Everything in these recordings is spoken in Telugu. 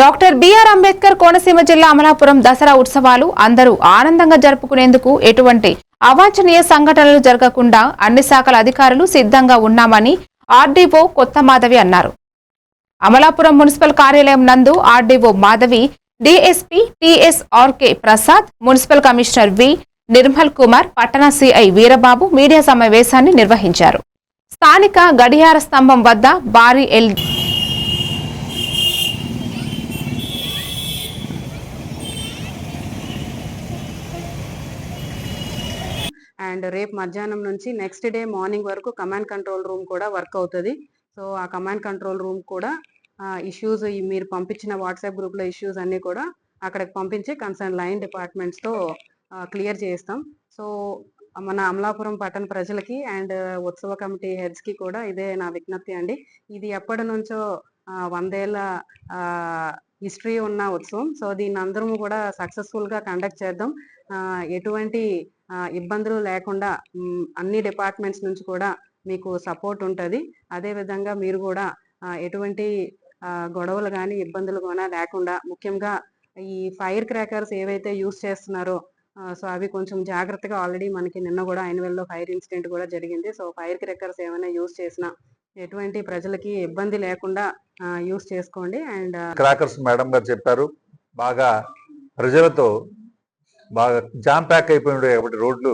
డాక్టర్ బిఆర్ అంబేద్కర్ కోనసీమ జిల్లా అమలాపురం దసరా ఉత్సవాలు అందరూ ఆనందంగా జరుపుకునేందుకు ఎటువంటి అవాంఛనీయ సంఘటనలు జరగకుండా అన్ని శాఖల అధికారులు సిద్ధంగా ఉన్నామని ఆర్డీఓ కొత్త మాధవి అన్నారు. అమలాపురం మున్సిపల్ కార్యాలయం నందు RDO Madhavi DSP TSRK Prasad municipal commissioner V Nirmal Kumar పట్టణ సిఐ వీరబాబు మీడియా సమావేశాన్ని నిర్వహించారు. స్థానిక గడియార స్తంభం వద్ద భారీ ఎల్ అండ్ రేపు మధ్యాహ్నం నుంచి నెక్స్ట్ డే మార్నింగ్ వరకు కమాండ్ కంట్రోల్ రూమ్ కూడా వర్క్ అవుతుంది. సో ఆ కమాండ్ కంట్రోల్ రూమ్ కూడా ఇష్యూస్ మీరు పంపించిన వాట్సాప్ గ్రూప్లో ఇష్యూస్ అన్నీ కూడా అక్కడికి పంపించి కన్సర్న్ లైన్ డిపార్ట్మెంట్స్తో క్లియర్ చేస్తాం. సో మన అమలాపురం పట్టణ ప్రజలకి అండ్ ఉత్సవ కమిటీ హెడ్స్కి కూడా ఇదే నా విజ్ఞప్తి అండి. ఇది ఎప్పటి నుంచో వందేళ్ళ హిస్టరీ ఉన్న ఉత్సవం. సో దీన్ని అందరము కూడా సక్సెస్ఫుల్గా కండక్ట్ చేద్దాం. ఎటువంటి ఇబ్బందులు లేకుండా అన్ని డిపార్ట్మెంట్స్ నుంచి కూడా మీకు సపోర్ట్ ఉంటుంది. అదేవిధంగా మీరు కూడా ఎటువంటి గొడవలు కానీ ఇబ్బందులు కూడా లేకుండా ముఖ్యంగా ఈ ఫైర్ క్రాకర్స్ ఏవైతే యూస్ చేస్తున్నారో సో అవి కొంచెం జాగ్రత్తగా ఆల్రెడీ మనకి నిన్న కూడా యాన్యువల్లో ఫైర్ ఇన్సిడెంట్ కూడా జరిగింది. సో ఫైర్ క్రాకర్స్ ఏమైనా యూస్ చేసినా ఎటువంటి ప్రజలకి ఇబ్బంది లేకుండా యూస్ చేసుకోండి. అండ్ క్రాకర్స్ మేడం గారు చెప్పారు బాగా ప్రజలతో బాగా జామ్ ప్యాక్ అయిపోయి కాబట్టి రోడ్లు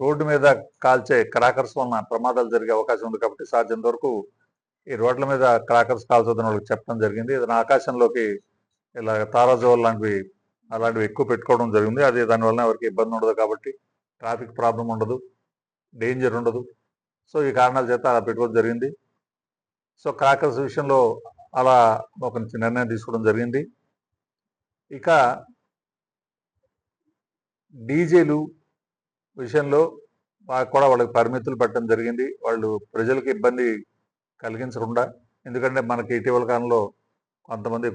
రోడ్డు మీద కాల్చే క్రాకర్స్ వలన ప్రమాదాలు జరిగే అవకాశం ఉంది కాబట్టి సాధ్యం వరకు ఈ రోడ్ల మీద క్రాకర్స్ కాల్చొద్దని వాళ్ళకి చెప్పడం జరిగింది. ఏదైనా ఆకాశంలోకి ఇలా తారాజోల్ లాంటివి అలాంటివి ఎక్కువ పెట్టుకోవడం జరిగింది. అది దానివల్ల ఎవరికి ఇబ్బంది ఉండదు కాబట్టి ట్రాఫిక్ ప్రాబ్లం ఉండదు డేంజర్ ఉండదు. సో ఈ కారణాల చేత అలా పెట్టుకోవడం జరిగింది. సో క్రాకర్స్ విషయంలో అలా ఒక నిర్ణయం తీసుకోవడం జరిగింది. ఇక డీజేలు విషయంలో కూడా వాళ్ళకి పరిమితులు పెట్టడం జరిగింది. వాళ్ళు ప్రజలకు ఇబ్బంది కలిగించకుండా ఎందుకంటే మనకి ఇటీవల కాలంలో కొంతమంది